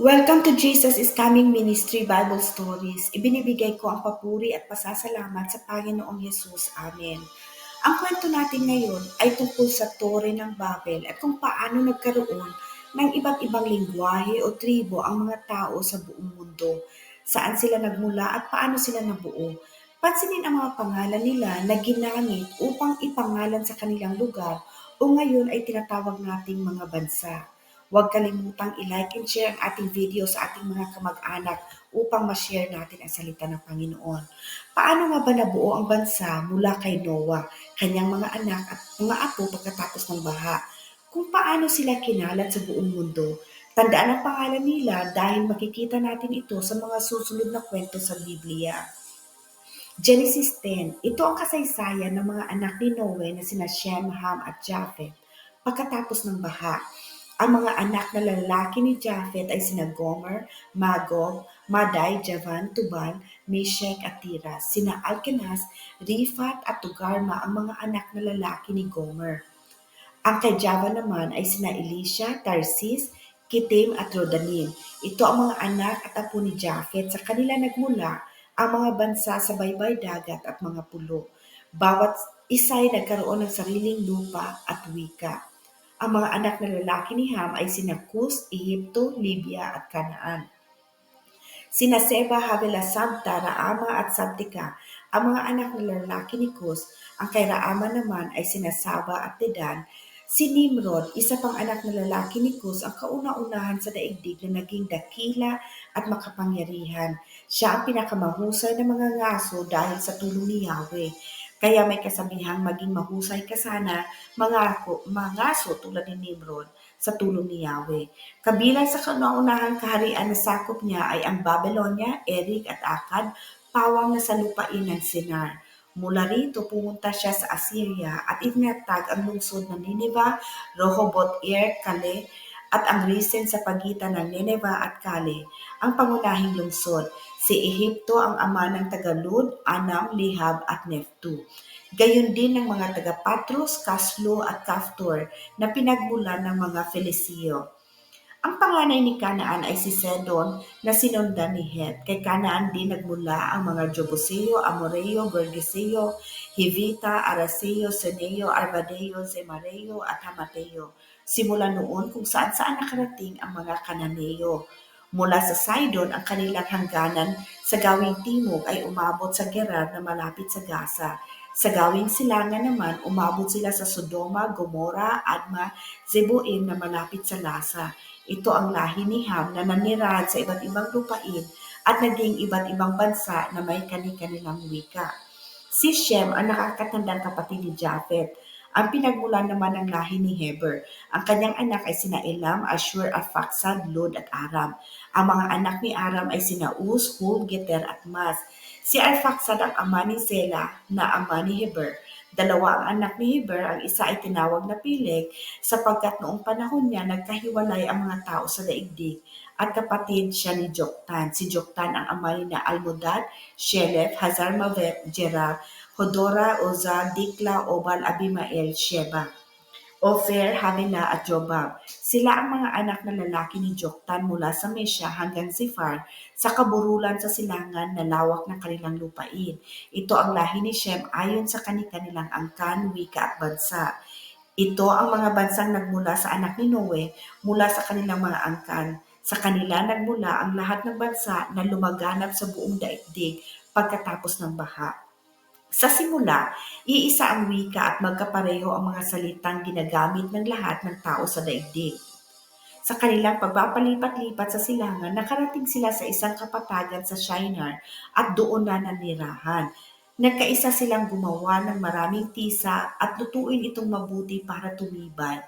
Welcome to Jesus is Coming Ministry Bible Stories. Ibinibigay ko ang papuri at pasasalamat sa Panginoong Yesus. Amen. Ang kwento natin ngayon ay tungkol sa Tore ng Babel at kung paano nagkaroon ng iba't ibang lingwahe o tribo ang mga tao sa buong mundo. Saan sila nagmula at paano sila nabuo. Pansinin ang mga pangalan nila na ginamit upang ipangalan sa kanilang lugar o ngayon ay tinatawag nating mga bansa. Huwag kalimutang i-like and share ang ating video sa ating mga kamag-anak upang ma-share natin ang salita ng Panginoon. Paano nga ba nabuo ang bansa mula kay Noah, kanyang mga anak at mga apo pagkatapos ng baha? Kung paano sila kinalat sa buong mundo? Tandaan ang pangalan nila dahil makikita natin ito sa mga susunod na kwento sa Biblia. Genesis 10, ito ang kasaysayan ng mga anak ni Noe na sina Shem, Ham at Japheth pagkatapos ng baha. Ang mga anak na lalaki ni Japhet ay sina Gomer, Magog, Madai, Javan, Tubal, Meshach at Tiras. Sina Alkenas, Rifat at Tugarma ang mga anak na lalaki ni Gomer. Ang kay Java naman ay sina Elisha, Tarsis, Kitim at Rodanim. Ito ang mga anak at apo ni Japhet. Sa kanila nagmula ang mga bansa sa baybay dagat at mga pulo. Bawat isa ay nagkaroon ng sariling lupa at wika. Ang mga anak na lalaki ni Ham ay sina Cus, Ehipto, Libya at Canaan. Sina Seba, Havila, Sabta, Raama at Sabtika. Ang mga anak na lalaki ni Cus, ang kay Raama naman ay sina Saba at Dedan. Si Nimrod, isa pang anak na lalaki ni Cus, ang kauna-unahan sa daigdig na naging dakila at makapangyarihan. Siya ang pinakamahusay na mga ngaso dahil sa tulong ni Yahweh. Kaya may kasabihang maging mahusay ka sana, mga, mga aso tulad ni Nimrod sa tulong ni Yahweh. Kabilang sa kauna-unahang kaharian na sakop niya ay ang Babylonia, Eric at Akkad, pawang na sa lupain ng Sinar. Mula rito pumunta siya sa Assyria at inatag ang lungsod ng Nineveh, Rehoboth, Ir, Kale, at ang Risen sa pagitan ng Nineveh at Kale, ang pangunahing lungsod. Si Ehipto ang ama ng taga-Lud, Anam, Lihab at Neftu. Gayon din ng mga taga-Patros, Kaslo at Kaftor na pinagmulan ng mga Felisiyo. Ang panganay ni Kanaan ay si Sedon na sinundan ni Het. Kay Kanaan din nagmula ang mga Jobuseo, Amoreo, Gergeseo, Hivita, Araseo, Seneo, Arvadeo, Zemareo at Hamateo. Simula noon kung saan saan nakarating ang mga Kananeo. Mula sa Sidon, ang kanilang hangganan sa gawing timog ay umabot sa Gerar na malapit sa Gaza. Sa gawing silangan naman, umabot sila sa Sodoma, Gomora, Adma, Zeboim na malapit sa Lasa. Ito ang lahi ni Ham na nanirahan sa iba't ibang lupain at naging iba't ibang bansa na may kani-kanilang wika. Si Shem ang nakakatandang kapatid ni Japhet ang pinagmulan naman ng lahi ni Heber. Ang kanyang anak ay sina Elam, Ashur, Afaksad, Lod at Aram. Ang mga anak ni Aram ay sina Uz, Hul, Geter at Mas. Si Arfaksad ang ama ni Zela na ama ni Heber. Dalawa ang anak ni Heber, ang isa ay tinawag na Pileg sapagkat noong panahon niya nagkahiwalay ang mga tao sa daigdig at kapatid siya ni Joktan. Si Joktan ang ama ni na Almodad, Shelef, Hazarmavet, Jera, Hodora, Oza, Dikla, Obal, Abimael, Sheba, Ofer, Havila at Jobab. Sila ang mga anak na lalaki ni Joktan mula sa Mesha hanggang Zifar sa kaburulan sa silangan na lawak ng kanilang lupain. Ito ang lahi ni Shem ayon sa kanilang angkan, wika at bansa. Ito ang mga bansang nagmula sa anak ni Noe mula sa kanilang mga angkan. Sa kanila nagmula ang lahat ng bansa na lumaganap sa buong daigdig pagkatapos ng baha. Sa simula, iisa ang wika at magkapareho ang mga salitang ginagamit ng lahat ng tao sa daigdig. Sa kanilang pagpapalipat-lipat sa silangan, nakarating sila sa isang kapatagan sa Shinar at doon na nanirahan. Nagkaisa silang gumawa ng maraming tisa at lutuin itong mabuti para tumibay.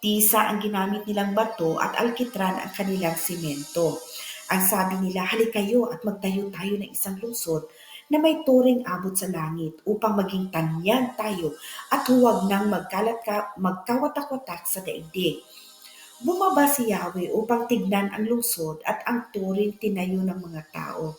Tisa ang ginamit nilang bato at alkitran ang kanilang simento. Ang sabi nila, halikayo at magtayo tayo ng isang lungsod na may turing abot sa langit upang maging tanyag tayo at huwag nang magkalat ka, magkawatak-watak sa daigdig. Bumaba si Yahweh upang tignan ang lungsod at ang turing tinayo ng mga tao.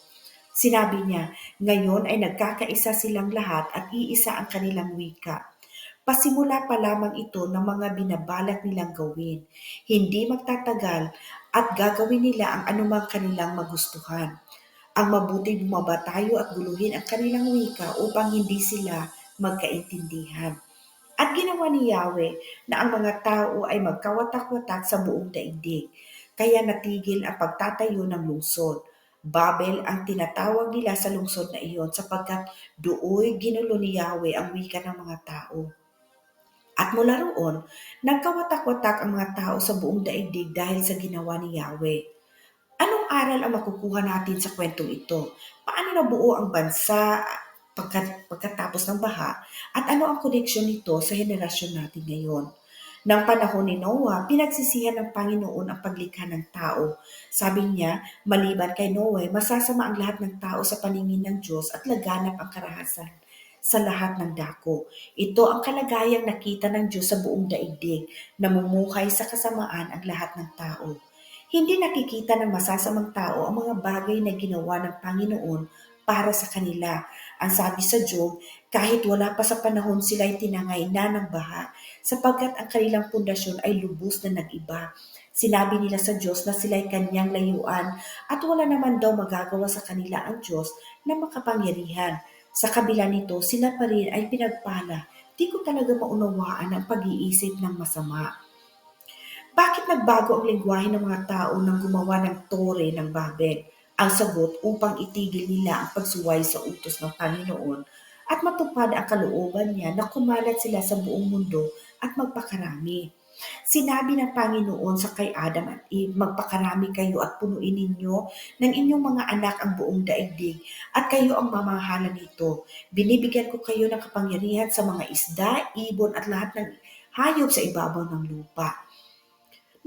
Sinabi niya, ngayon ay nagkakaisa silang lahat at iisa ang kanilang wika. Pasimula pa lamang ito ng mga binabalak nilang gawin. Hindi magtatagal at gagawin nila ang anumang kanilang magustuhan. Ang mabuti bumaba tayo at guluhin ang kanilang wika upang hindi sila magkaintindihan. At ginawa ni Yahweh na ang mga tao ay magkawatak-watak sa buong daigdig. Kaya natigil ang pagtatayo ng lungsod. Babel ang tinatawag nila sa lungsod na iyon sapagkat dooy ginulo ni Yahweh ang wika ng mga tao. At mula roon, nagkawatak-watak ang mga tao sa buong daigdig dahil sa ginawa ni Yahweh. Anong aral ang makukuha natin sa kwentong ito? Paano nabuo ang bansa pagkat, pagkatapos ng baha? At ano ang koneksyon nito sa henerasyon natin ngayon? Nang panahon ni Noah, pinagsisihan ng Panginoon ang paglikha ng tao. Sabi niya, maliban kay Noah, masasama ang lahat ng tao sa paningin ng Diyos at laganap ang karahasan sa lahat ng dako. Ito ang kalagayang nakita ng Diyos sa buong daigdig, namumuhay sa kasamaan ang lahat ng tao. Hindi nakikita ng masasamang tao ang mga bagay na ginawa ng Panginoon para sa kanila. Ang sabi sa Job, kahit wala pa sa panahon sila ay tinangay na ng baha, sapagkat ang kanilang pundasyon ay lubos na nag-iba. Sinabi nila sa Diyos na sila ay kanyang layuan at wala naman daw magagawa sa kanila ang Diyos na makapangyarihan. Sa kabila nito, sila pa rin ay pinagpala. Di ko talaga maunawaan ang pag-iisip ng masama. Bakit nagbago ang lengguwahe ng mga tao nang gumawa ng tore ng Babel? Ang sagot upang itigil nila ang pagsuway sa utos ng Panginoon at matupad ang kalooban niya na kumalat sila sa buong mundo at magpakarami. Sinabi ng Panginoon sa kay Adam at Eve, magpakarami kayo at punuin ninyo ng inyong mga anak ang buong daigdig at kayo ang mamahala nito. Binibigyan ko kayo ng kapangyarihan sa mga isda, ibon at lahat ng hayop sa ibabaw ng lupa.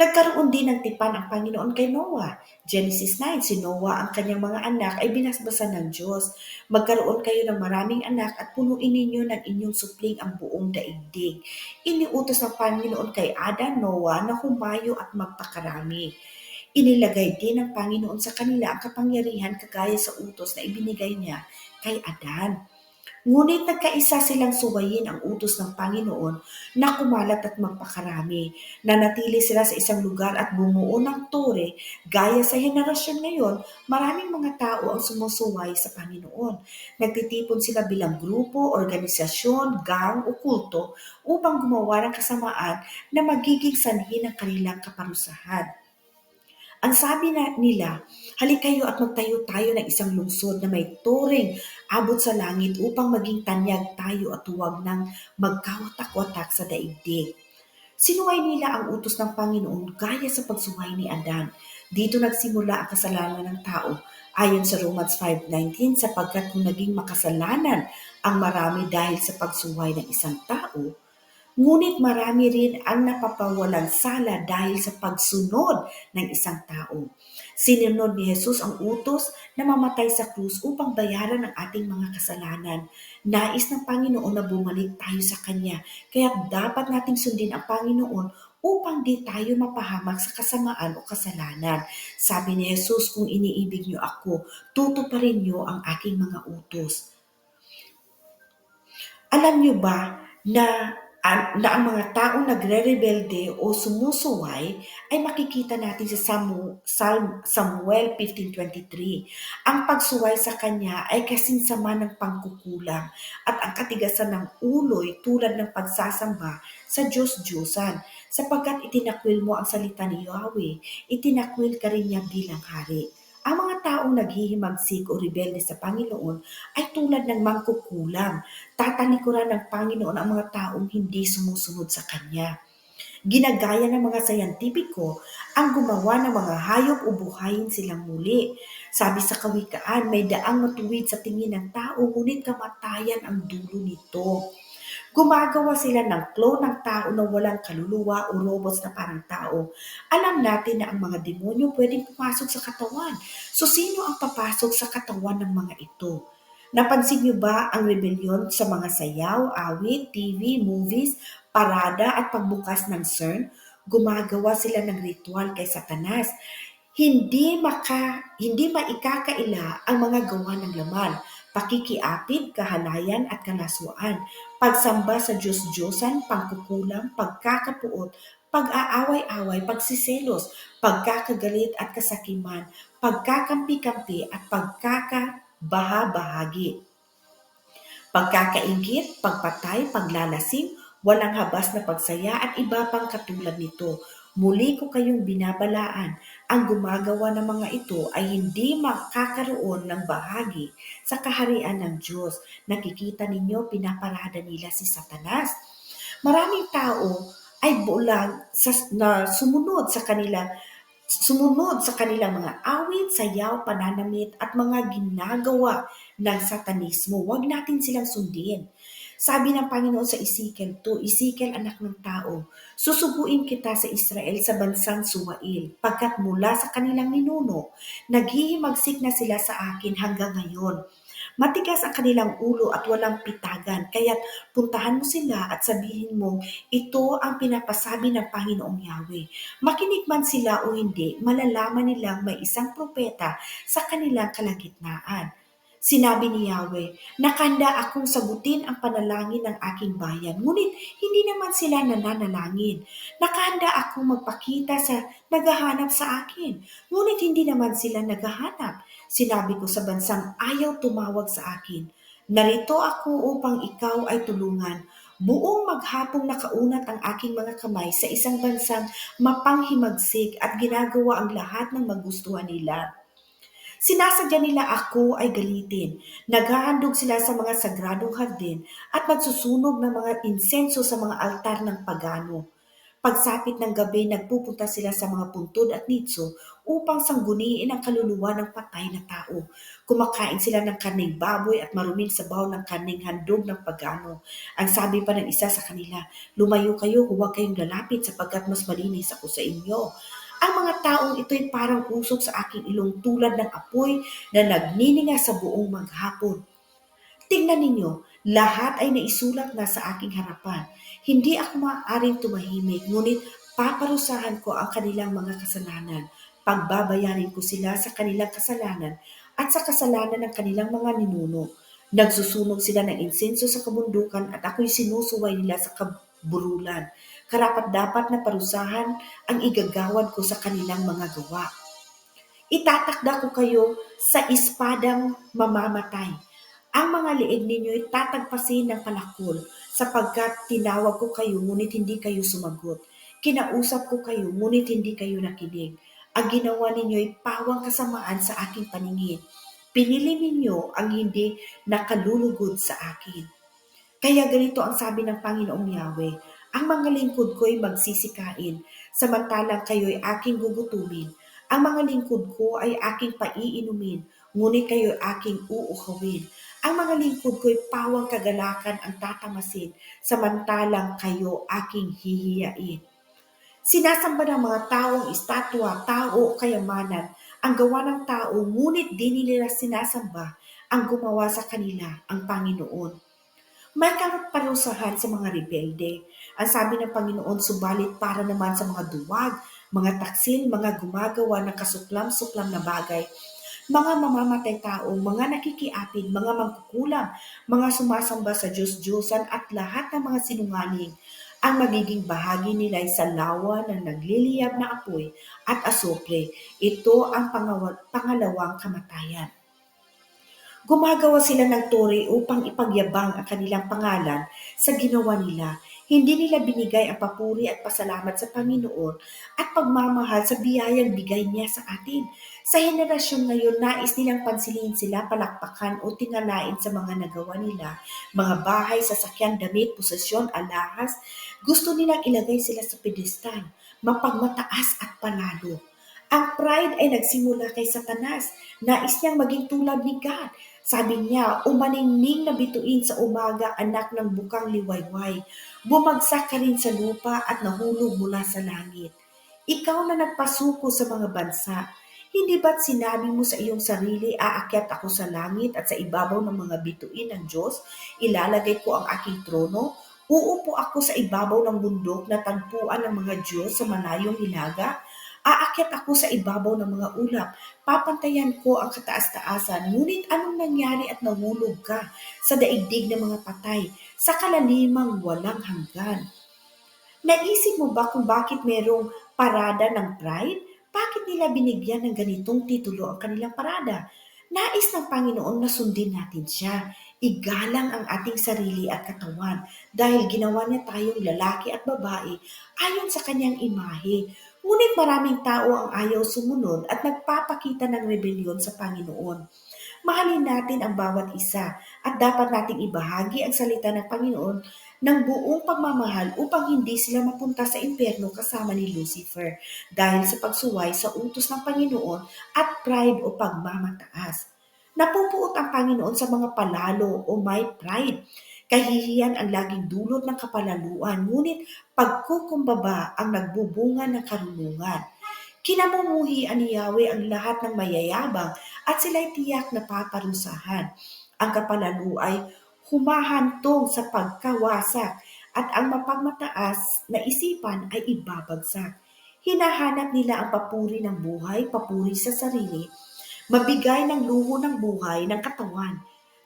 Nagkaroon din ng tipan ang Panginoon kay Noah. Genesis 9, si Noah ang kanyang mga anak ay binasbasan ng Diyos. Magkaroon kayo ng maraming anak at punuin ninyo ng inyong supling ang buong daigdig. Iniutos ng Panginoon kay Adan, Noah na humayo at magpakarami. Inilagay din ng Panginoon sa kanila ang kapangyarihan kagaya sa utos na ibinigay niya kay Adan. Ngunit nagkaisa silang suwayin ang utos ng Panginoon na kumalat at magpakarami. Nanatili sila sa isang lugar at bumuo ng tore. Gaya sa henerasyon ngayon, maraming mga tao ang sumusuway sa Panginoon. Nagtitipon sila bilang grupo, organisasyon, gang o kulto upang gumawa ng kasamaan na magiging sanhi ng kanilang kaparusahan. Ang sabi na nila, halik kayo at magtayo tayo ng isang lungsod na may turing abot sa langit upang maging tanyag tayo at huwag nang magkawatak-watak sa daigdig. Sinuway nila ang utos ng Panginoon gaya sa pagsuway ni Adan. Dito nagsimula ang kasalanan ng tao ayon sa Romans 5.19 sapagkat kung naging makasalanan ang marami dahil sa pagsuway ng isang tao, Ngunit marami rin ang napapawalang sala dahil sa pagsunod ng isang tao. Sinunod ni Jesus ang utos na mamatay sa krus upang bayaran ang ating mga kasalanan. Nais ng Panginoon na bumalik tayo sa Kanya, kaya dapat nating sundin ang Panginoon upang di tayo mapahamak sa kasamaan o kasalanan. Sabi ni Jesus, kung iniibig niyo ako, tutuparin niyo ang aking mga utos. Alam niyo ba na na ang mga taong nagre-rebelde o sumusuway ay makikita natin sa Samuel 15.23. Ang pagsuway sa kanya ay kasinsama ng pangkukulang at ang katigasan ng ulo'y tulad ng pagsasamba sa Diyos-Diyosan sapagkat itinakwil mo ang salita ni Yahweh, itinakwil ka rin niya bilang hari. Ang mga taong naghihimagsik o rebelde sa Panginoon ay tulad ng mangkukulam. Tatalikuran ng Panginoon ang mga taong hindi sumusunod sa Kanya. Ginagaya ng mga sayantipiko ang gumawa ng mga hayop o buhayin silang muli. Sabi sa kawikaan, may daang matuwid sa tingin ng tao, ngunit kamatayan ang dulo nito. Gumagawa sila ng clone ng tao na walang kaluluwa o robots na parang tao. Alam natin na ang mga demonyo pwedeng pumasok sa katawan. So sino ang papasok sa katawan ng mga ito? Napansin niyo ba ang rebellion sa mga sayaw, awit, TV, movies, parada at pagbukas ng CERN? Gumagawa sila ng ritual kay Satanas. Hindi maka hindi maikakaila ang mga gawa ng laman, pakikiapid, kahalayan at kalaswaan. Pagsamba sa Diyos-Diyosan, pagkukulang, pagkakapuot, pag-aaway-away, pagsiselos, pagkakagalit at kasakiman, pagkakampi-kampi at pagkakabaha-bahagi pagkakaingit, pagpatay, paglalasing, walang habas na pagsaya at iba pang katulad nito. Muli ko kayong binabalaan, ang gumagawa ng mga ito ay hindi makakaroon ng bahagi sa kaharian ng Diyos. Nakikita ninyo, pinaparada nila si Satanas. Maraming tao ay bulag sa, na sumunod sa kanila sumunod sa kanilang mga awit, sayaw, pananamit at mga ginagawa ng satanismo. Huwag natin silang sundin. Sabi ng Panginoon sa Ezekiel 2, Ezekiel anak ng tao, susubuin kita sa Israel sa bansang Suwail, pagkat mula sa kanilang ninuno, naghihimagsik na sila sa akin hanggang ngayon Matigas ang kanilang ulo at walang pitagan, kaya't puntahan mo sila at sabihin mo, ito ang pinapasabi ng Panginoong Yahweh. Makinig man sila o hindi, malalaman nilang may isang propeta sa kanilang kalagitnaan. Sinabi ni Yahweh, nakanda akong sagutin ang panalangin ng aking bayan, ngunit hindi naman sila nananalangin. Nakahanda akong magpakita sa naghahanap sa akin, ngunit hindi naman sila naghahanap. Sinabi ko sa bansang ayaw tumawag sa akin, narito ako upang ikaw ay tulungan. Buong maghapong nakaunat ang aking mga kamay sa isang bansang mapanghimagsik at ginagawa ang lahat ng magustuhan nila. Sinasadya nila ako ay galitin. Naghahandog sila sa mga sagradong hardin at nagsusunog ng mga insenso sa mga altar ng pagano. Pagsapit ng gabi, nagpupunta sila sa mga puntod at nitso upang sangguniin ang kaluluwa ng patay na tao. Kumakain sila ng karning baboy at maruming sabaw ng karning handog ng pagano. Ang sabi pa ng isa sa kanila, lumayo kayo, huwag kayong lalapit sapagkat mas malinis ako sa inyo. Ang mga taong ito'y parang usok sa aking ilong tulad ng apoy na nagnininga sa buong maghapon. Tingnan ninyo, lahat ay naisulat na sa aking harapan. Hindi ako maaaring tumahimik, ngunit paparusahan ko ang kanilang mga kasalanan. Pagbabayarin ko sila sa kanilang kasalanan at sa kasalanan ng kanilang mga ninuno. Nagsusunog sila ng insenso sa kabundukan at ako'y sinusuway nila sa kaburulan karapat-dapat na parusahan ang igagawad ko sa kanilang mga gawa. Itatakda ko kayo sa ispadang mamamatay. Ang mga liig ninyo'y tatagpasin ng palakol sapagkat tinawag ko kayo ngunit hindi kayo sumagot. Kinausap ko kayo ngunit hindi kayo nakinig. Ang ginawa ninyo'y pawang kasamaan sa aking paningin. Pinili ninyo ang hindi nakalulugod sa akin. Kaya ganito ang sabi ng Panginoong Yahweh, ang mga lingkod ko'y magsisikain, samantalang kayo'y aking gugutumin. Ang mga lingkod ko ay aking paiinumin, ngunit kayo'y aking uuhawin. Ang mga lingkod ko'y pawang kagalakan ang tatamasin, samantalang kayo aking hihiyain. Sinasamba ng mga taong estatwa, tao kayamanan, ang gawa ng tao, ngunit di nila sinasamba ang gumawa sa kanila, ang Panginoon. May kaparusahan sa mga rebelde. Ang sabi ng Panginoon, subalit para naman sa mga duwag, mga taksil, mga gumagawa ng kasuklam-suklam na bagay, mga mamamatay tao, mga nakikiapid, mga mangkukulam, mga sumasamba sa Diyos-Diyosan at lahat ng mga sinungaling, ang magiging bahagi nila ay sa lawa ng nagliliyab na apoy at asopre. Ito ang pangalawang kamatayan. Gumagawa sila ng tore upang ipagyabang ang kanilang pangalan sa ginawa nila. Hindi nila binigay ang papuri at pasalamat sa Panginoon at pagmamahal sa biyayang bigay niya sa atin. Sa henerasyon ngayon, nais nilang pansilin sila, palakpakan o tingalain sa mga nagawa nila, mga bahay, sasakyan, damit, posesyon, alahas. Gusto nilang ilagay sila sa pedestal, mapagmataas at panalo. Ang pride ay nagsimula kay Satanas. Nais niyang maging tulad ni God. Sabi niya, umaningning na bituin sa umaga anak ng bukang liwayway. Bumagsak ka rin sa lupa at nahulog mula sa langit. Ikaw na nagpasuko sa mga bansa. Hindi ba't sinabi mo sa iyong sarili, aakyat ako sa langit at sa ibabaw ng mga bituin ng Diyos, ilalagay ko ang aking trono? Uupo ako sa ibabaw ng bundok na tagpuan ng mga Diyos sa malayong hilaga? Aakyat ako sa ibabaw ng mga ulap. Papantayan ko ang kataas-taasan. Ngunit anong nangyari at nahulog ka sa daigdig ng mga patay, sa kalalimang walang hanggan? Naisip mo ba kung bakit merong parada ng pride? Bakit nila binigyan ng ganitong titulo ang kanilang parada? Nais ng Panginoon na sundin natin siya. Igalang ang ating sarili at katawan dahil ginawa niya tayong lalaki at babae ayon sa kanyang imahe. Ngunit maraming tao ang ayaw sumunod at nagpapakita ng rebelyon sa Panginoon. Mahalin natin ang bawat isa at dapat nating ibahagi ang salita ng Panginoon ng buong pagmamahal upang hindi sila mapunta sa impyerno kasama ni Lucifer dahil sa pagsuway sa utos ng Panginoon at pride o pagmamataas. Napupuot ang Panginoon sa mga palalo o may pride. Kahihiyan ang laging dulot ng kapalaluan, ngunit pagkukumbaba ang nagbubunga ng karunungan. Kinamumuhian ni Yahweh ang lahat ng mayayabang at sila'y tiyak na paparusahan. Ang kapalalu ay humahantong sa pagkawasak at ang mapagmataas na isipan ay ibabagsak. Hinahanap nila ang papuri ng buhay, papuri sa sarili, mabigay ng luho ng buhay ng katawan.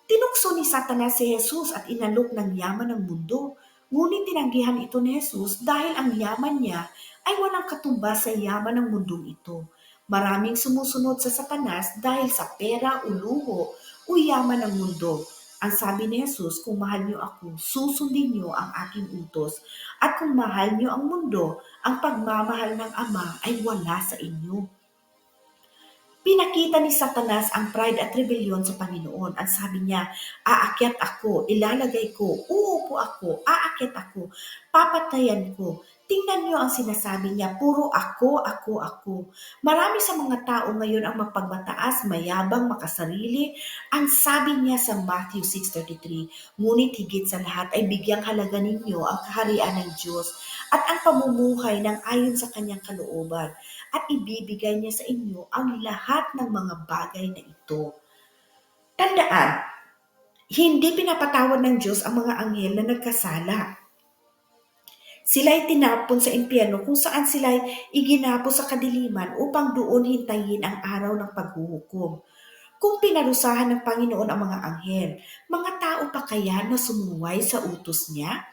Tinukso ni Satanas si Jesus at inalok ng yaman ng mundo. Ngunit tinanggihan ito ni Jesus dahil ang yaman niya ay walang katumbas sa yaman ng mundong ito. Maraming sumusunod sa Satanas dahil sa pera o luho o yaman ng mundo. Ang sabi ni Jesus, kung mahal niyo ako, susundin niyo ang aking utos. At kung mahal niyo ang mundo, ang pagmamahal ng Ama ay wala sa inyo. Pinakita ni Satanas ang pride at rebellion sa Panginoon. Ang sabi niya, aakyat ako, ilalagay ko, uupo ako, aakyat ako, papatayan ko. Tingnan niyo ang sinasabi niya, puro ako, ako, ako. Marami sa mga tao ngayon ang mapagmataas, mayabang, makasarili. Ang sabi niya sa Matthew 6.33, Ngunit higit sa lahat ay bigyang halaga ninyo ang kaharian ng Diyos at ang pamumuhay ng ayon sa kanyang kalooban at ibibigay niya sa inyo ang lahat ng mga bagay na ito. Tandaan, hindi pinapatawad ng Diyos ang mga anghel na nagkasala. Sila'y tinapon sa impyerno kung saan sila'y iginapo sa kadiliman upang doon hintayin ang araw ng paghuhukom. Kung pinarusahan ng Panginoon ang mga anghel, mga tao pa kaya na sumuway sa utos niya?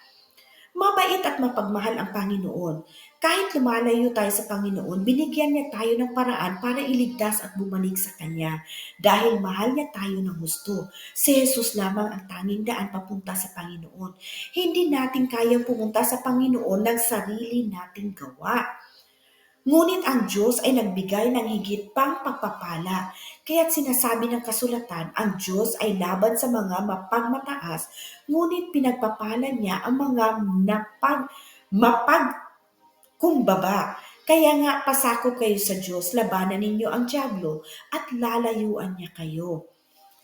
Mabait at mapagmahal ang Panginoon. Kahit lumalayo tayo sa Panginoon, binigyan niya tayo ng paraan para iligtas at bumalik sa Kanya. Dahil mahal niya tayo ng gusto. Si Jesus lamang ang tanging daan papunta sa Panginoon. Hindi natin kayang pumunta sa Panginoon ng sarili nating gawa. Ngunit ang Diyos ay nagbigay ng higit pang pagpapala. Kaya't sinasabi ng kasulatan, ang Diyos ay laban sa mga mapagmataas, ngunit pinagpapala niya ang mga napag, mapagkumbaba. Kaya nga pasako kayo sa Diyos, labanan ninyo ang Diablo at lalayuan niya kayo.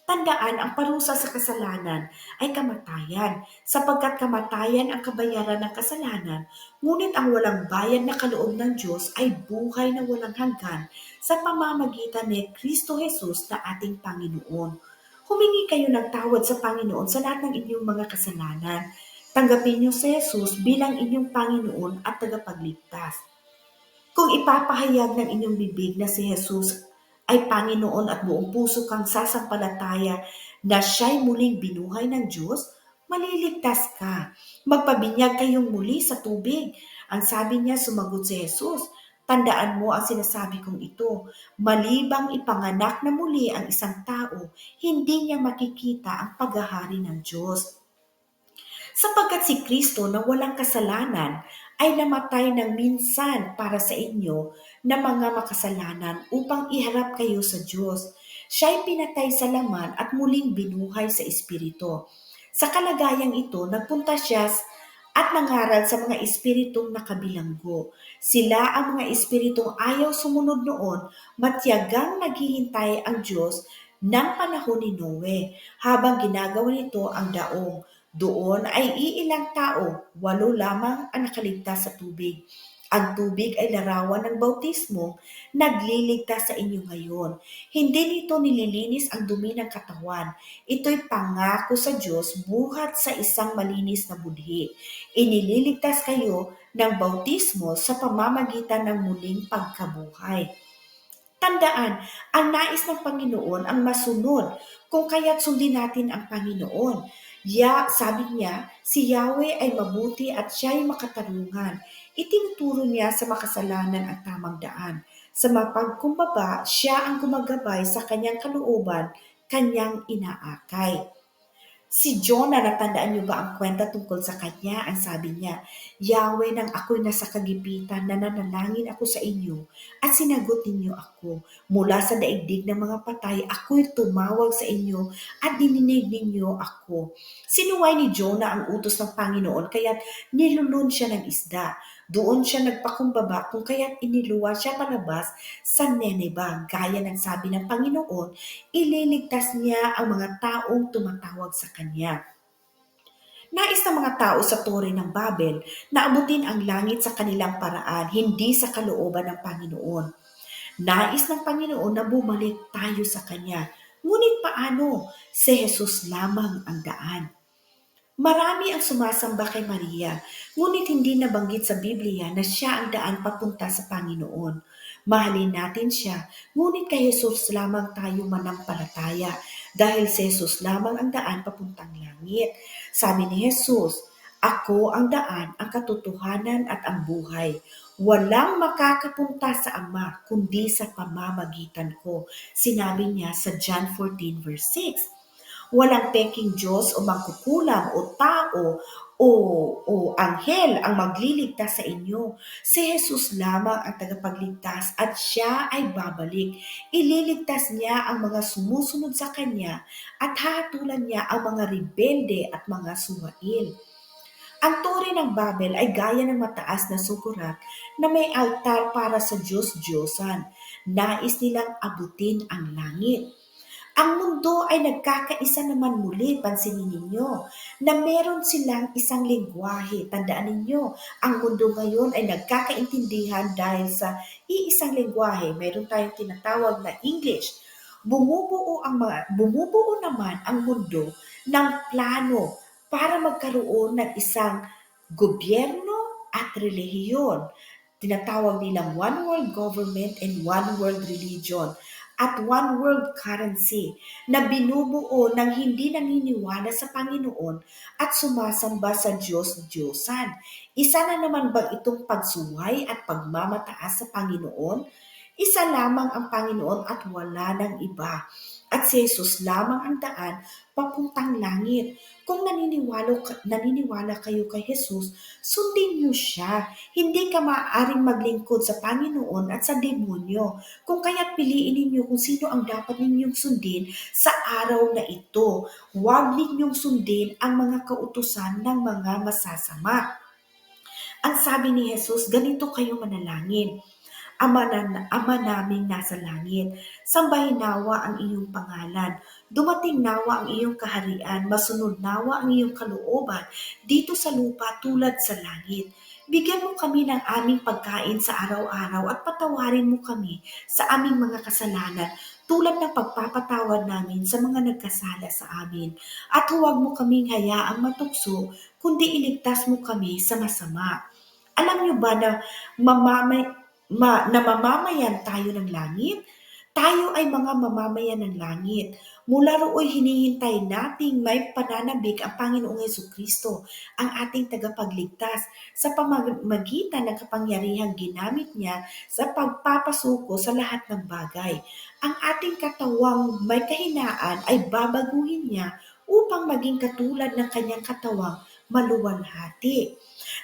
Tandaan, ang parusa sa kasalanan ay kamatayan, sapagkat kamatayan ang kabayaran ng kasalanan, ngunit ang walang bayad na kaloob ng Diyos ay buhay na walang hanggan sa pamamagitan ni Kristo Jesus na ating Panginoon. Humingi kayo ng tawad sa Panginoon sa lahat ng inyong mga kasalanan. Tanggapin niyo si Jesus bilang inyong Panginoon at tagapagligtas. Kung ipapahayag ng inyong bibig na si Jesus ay Panginoon at buong puso kang sasampalataya na siya'y muling binuhay ng Diyos, maliligtas ka. Magpabinyag kayong muli sa tubig. Ang sabi niya, sumagot si Jesus, Tandaan mo ang sinasabi kong ito. Malibang ipanganak na muli ang isang tao, hindi niya makikita ang paghahari ng Diyos. Sapagkat si Kristo na walang kasalanan ay namatay ng minsan para sa inyo na mga makasalanan upang iharap kayo sa Diyos. Siya'y pinatay sa laman at muling binuhay sa Espiritu. Sa kalagayang ito, nagpunta siya at nangaral sa mga espiritong nakabilanggo. Sila ang mga espiritong ayaw sumunod noon, matyagang naghihintay ang Diyos ng panahon ni Noe, habang ginagawa nito ang daong. Doon ay iilang tao, walo lamang ang nakaligtas sa tubig. Ang tubig ay larawan ng bautismo, nagliligtas sa inyo ngayon. Hindi nito nililinis ang dumi ng katawan. Ito'y pangako sa Diyos buhat sa isang malinis na budhi. Inililigtas kayo ng bautismo sa pamamagitan ng muling pagkabuhay. Tandaan, ang nais ng Panginoon ang masunod, kung kaya't sundin natin ang Panginoon. Ya, sabi niya, si Yahweh ay mabuti at siya ay makatarungan. Itinuturo niya sa makasalanan ang tamang daan. Sa mapagkumbaba, siya ang gumagabay sa kanyang kalooban, kanyang inaakay. Si Jonah, natandaan niyo ba ang kwenta tungkol sa kanya? Ang sabi niya, Yahweh nang ako'y nasa kagipitan, nananalangin ako sa inyo at sinagot ninyo ako. Mula sa daigdig ng mga patay, ako'y tumawag sa inyo at dininig ninyo ako. Sinuway ni Jonah ang utos ng Panginoon kaya nilulun siya ng isda. Doon siya nagpakumbaba kung kaya't iniluwa siya palabas sa Nineveh. Gaya ng sabi ng Panginoon, ililigtas niya ang mga taong tumatawag sa Kanya. Nais ng mga tao sa Tore ng Babel na abutin ang langit sa kanilang paraan, hindi sa kalooban ng Panginoon. Nais ng Panginoon na bumalik tayo sa Kanya. Ngunit paano? Si Jesus lamang ang daan. Marami ang sumasamba kay Maria, ngunit hindi nabanggit sa Biblia na siya ang daan papunta sa Panginoon. Mahalin natin siya, ngunit kay Jesus lamang tayo manampalataya dahil si Jesus lamang ang daan papuntang langit. Sabi ni Jesus, Ako ang daan, ang katotohanan at ang buhay. Walang makakapunta sa Ama kundi sa pamamagitan ko. Sinabi niya sa John 14 verse 6. Walang peking Diyos o mangkukulam o tao o, o anghel ang magliligtas sa inyo. Si Jesus lamang ang tagapagligtas at siya ay babalik. Ililigtas niya ang mga sumusunod sa kanya at hahatulan niya ang mga rebelde at mga suwail. Ang tore ng Babel ay gaya ng mataas na sukurat na may altar para sa Diyos-Diyosan. Nais nilang abutin ang langit. Ang mundo ay nagkakaisa naman muli, pansinin ninyo, na meron silang isang lingwahe. Tandaan ninyo, ang mundo ngayon ay nagkakaintindihan dahil sa iisang lingwahe. Meron tayong tinatawag na English. Bumubuo, ang mga, bumubuo naman ang mundo ng plano para magkaroon ng isang gobyerno at relihiyon. Tinatawag nilang one world government and one world religion at one world currency na binubuo ng hindi naniniwala sa Panginoon at sumasamba sa Diyos-Diyosan. Isa na naman ba itong pagsuway at pagmamataas sa Panginoon? Isa lamang ang Panginoon at wala ng iba. At si Jesus lamang ang daan papuntang langit. Kung naniniwala, naniniwala kayo kay Jesus, sundin niyo siya. Hindi ka maaaring maglingkod sa Panginoon at sa demonyo. Kung kaya piliin ninyo kung sino ang dapat ninyong sundin sa araw na ito. Huwag ninyong sundin ang mga kautusan ng mga masasama. Ang sabi ni Jesus, ganito kayo manalangin. Ama, na, Ama naming nasa langit, sambahin nawa ang iyong pangalan. Dumating nawa ang iyong kaharian, masunod nawa ang iyong kalooban dito sa lupa tulad sa langit. Bigyan mo kami ng aming pagkain sa araw-araw at patawarin mo kami sa aming mga kasalanan tulad ng pagpapatawad namin sa mga nagkasala sa amin. At huwag mo kaming hayaang matukso, kundi iligtas mo kami sa masama. Alam niyo ba na mamamay, ma, na mamamayan tayo ng langit? Tayo ay mga mamamayan ng langit. Mula rooy hinihintay nating may pananabik ang Panginoong Yesu Kristo, ang ating tagapagligtas, sa pamamagitan ng kapangyarihang ginamit niya sa pagpapasuko sa lahat ng bagay. Ang ating katawang may kahinaan ay babaguhin niya upang maging katulad ng kanyang katawang maluwalhati.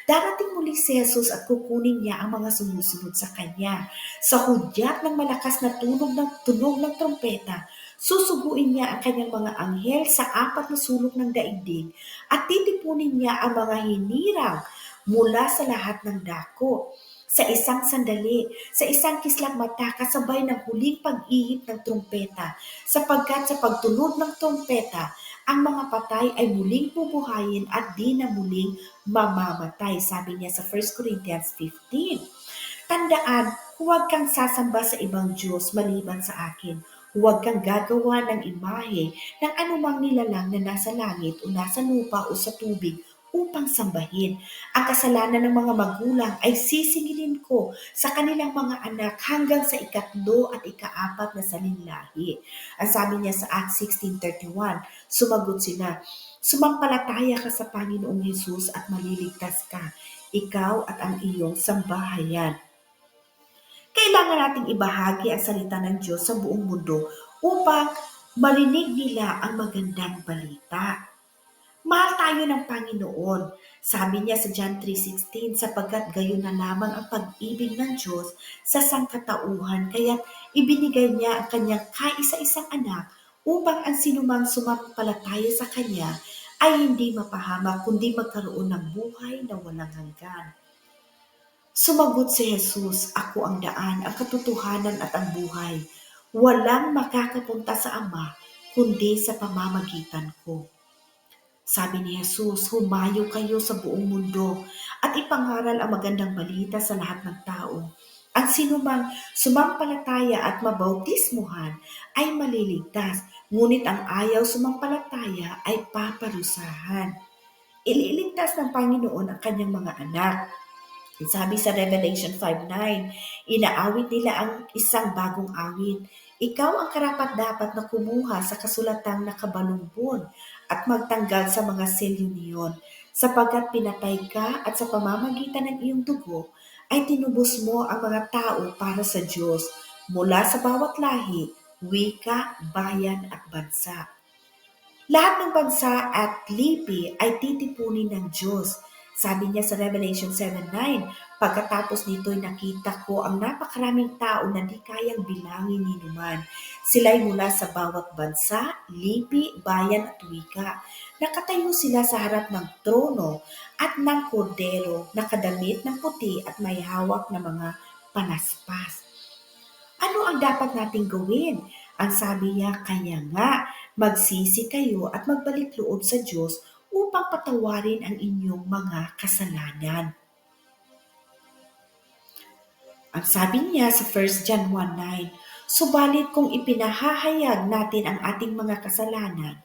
Darating muli si Jesus at kukunin niya ang mga sumusunod sa kanya. Sa hudyat ng malakas na tunog ng tunog ng trompeta, susuguin niya ang kanyang mga anghel sa apat na sulok ng daigdig at titipunin niya ang mga hinirang mula sa lahat ng dako. Sa isang sandali, sa isang kislap mata kasabay ng huling pag-ihip ng trompeta, sapagkat sa pagtunog ng trompeta, ang mga patay ay muling bubuhayin at di na muling mamamatay. Sabi niya sa 1 Corinthians 15. Tandaan, huwag kang sasamba sa ibang Diyos maliban sa akin. Huwag kang gagawa ng imahe ng anumang nilalang na nasa langit o nasa lupa o sa tubig upang sambahin. Ang kasalanan ng mga magulang ay sisingilin ko sa kanilang mga anak hanggang sa ikatlo at ikaapat na salinlahi. Ang sabi niya sa Acts 16.31, sumagot sila, Sumampalataya ka sa Panginoong Hesus at maliligtas ka, ikaw at ang iyong sambahayan. Kailangan nating ibahagi ang salita ng Diyos sa buong mundo upang marinig nila ang magandang balita. Mahal tayo ng Panginoon. Sabi niya sa John 3.16, sapagkat gayon na lamang ang pag-ibig ng Diyos sa sangkatauhan, kaya't ibinigay niya ang kanyang kaisa-isang anak upang ang sinumang sumampalataya sa kanya ay hindi mapahamak kundi magkaroon ng buhay na walang hanggan. Sumagot si Jesus, Ako ang daan, ang katotohanan at ang buhay. Walang makakapunta sa Ama kundi sa pamamagitan ko. Sabi ni Jesus, humayo kayo sa buong mundo at ipangaral ang magandang balita sa lahat ng tao. Ang sinumang sumampalataya at mabautismuhan ay maliligtas, ngunit ang ayaw sumampalataya ay paparusahan. Ililigtas ng Panginoon ang kanyang mga anak sabi sa Revelation 5.9, inaawit nila ang isang bagong awit. Ikaw ang karapat-dapat na kumuha sa kasulatang nakabalumbon at magtanggal sa mga selyo niyon, sapagkat pinatay ka at sa pamamagitan ng iyong dugo ay tinubos mo ang mga tao para sa Diyos mula sa bawat lahi, wika, bayan at bansa. Lahat ng bansa at lipi ay titipunin ng Diyos sabi niya sa Revelation 7.9, Pagkatapos nito'y nakita ko ang napakaraming tao na di kayang bilangin ni naman. Sila'y mula sa bawat bansa, lipi, bayan at wika. Nakatayo sila sa harap ng trono at ng kordero, nakadamit ng puti at may hawak na mga panaspas. Ano ang dapat nating gawin? Ang sabi niya, kaya nga, magsisi kayo at magbalik loob sa Diyos upang patawarin ang inyong mga kasalanan. Ang sabi niya sa 1 John 1.9, Subalit kung ipinahahayag natin ang ating mga kasalanan,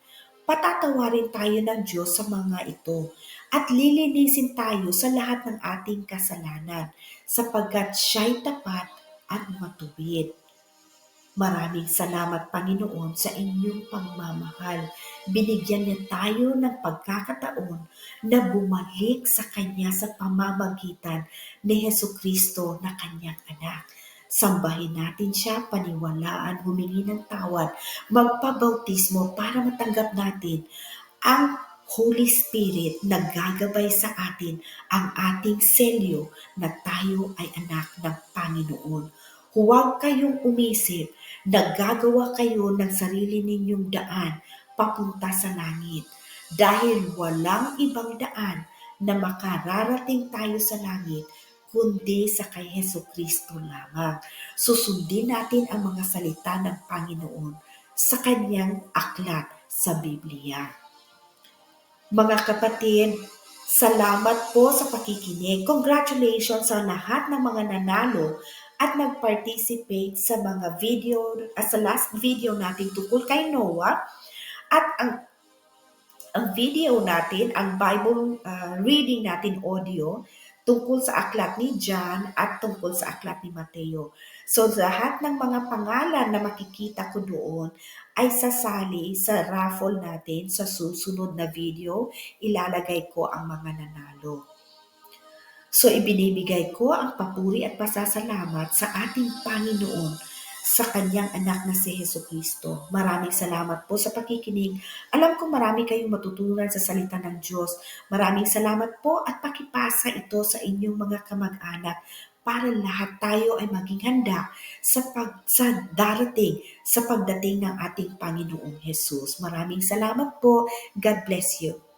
patatawarin tayo ng Diyos sa mga ito at lilinisin tayo sa lahat ng ating kasalanan sapagkat siya'y tapat at matuwid. Maraming salamat Panginoon sa inyong pagmamahal. Binigyan niya tayo ng pagkakataon na bumalik sa Kanya sa pamamagitan ni Heso Kristo na Kanyang anak. Sambahin natin siya, paniwalaan, humingi ng tawad, magpabautismo para matanggap natin ang Holy Spirit na gagabay sa atin ang ating selyo na tayo ay anak ng Panginoon. Huwag kayong umisip na gagawa kayo ng sarili ninyong daan papunta sa langit dahil walang ibang daan na makararating tayo sa langit kundi sa kay Heso Kristo lamang. Susundin natin ang mga salita ng Panginoon sa kanyang aklat sa Biblia. Mga kapatid, salamat po sa pakikinig. Congratulations sa lahat ng mga nanalo at nag-participate sa mga video, at sa last video natin tungkol kay Noah. At ang, ang video natin, ang Bible uh, reading natin audio, tungkol sa aklat ni John at tungkol sa aklat ni Mateo. So lahat ng mga pangalan na makikita ko doon ay sasali sa raffle natin sa susunod na video. Ilalagay ko ang mga nanalo. So ibinibigay ko ang papuri at pasasalamat sa ating Panginoon sa kanyang anak na si Heso Kristo. Maraming salamat po sa pakikinig. Alam ko marami kayong matutunan sa salita ng Diyos. Maraming salamat po at pakipasa ito sa inyong mga kamag-anak para lahat tayo ay maging handa sa, pag, sa darating, sa pagdating ng ating Panginoong Jesus. Maraming salamat po. God bless you.